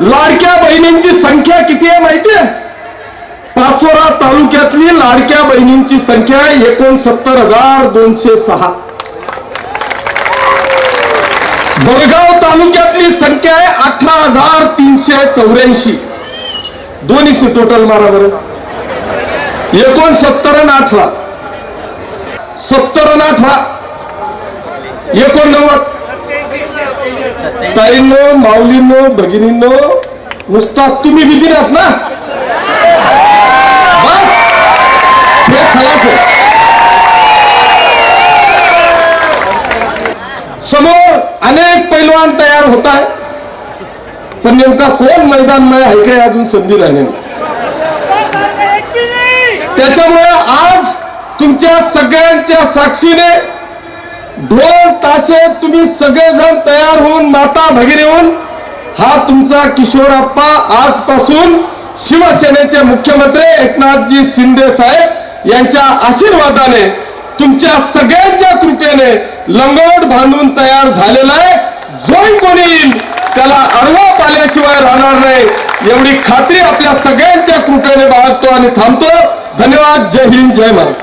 लाडक्या बहिणींची संख्या किती आहे माहिती आहे? पाचोरा तालुक्यातली लाडक्या बहिणींची संख्या एकोणसत्तर हजार दोनशे सहा. बडगाव तालुक्यातली संख्या आहे अठरा हजार तीनशे चौऱ्याऐंशी. दोन्ही टोटल मारा बरं. एकोणसत्तर अठरा. सत्तर अठरा. एकोणनव्वद. ताईंनो माऊलींनो भगिनींनो नुसता तुम्ही विधी राहत ना? खलास समोर अनेक पैलवान तयार होत आहे पण नेमका कोण मैदान आहे काय अजून संधी राहिली त्याच्यामुळे आज तुमच्या सगळ्यांच्या साक्षीने दोन तासे तुम्ही सगळेजण तयार होऊन माता भगिनी होऊन हा तुमचा किशोरप्पा आजपासून शिवसेनेचे मुख्यमंत्री एकनाथजी शिंदे साहेब यांच्या आशीर्वादाने तुमच्या सगळ्यांच्या कृपेने लंगोट बांधून तयार झालेला आहे. जोही कोणी येईल त्याला अडवा पाल्याशिवाय राहणार नाही. एवढी खात्री आपल्या सगळ्यांच्या कृपेने बाळगतो आणि थांबतो. धन्यवाद. जय हिंद जय महाराज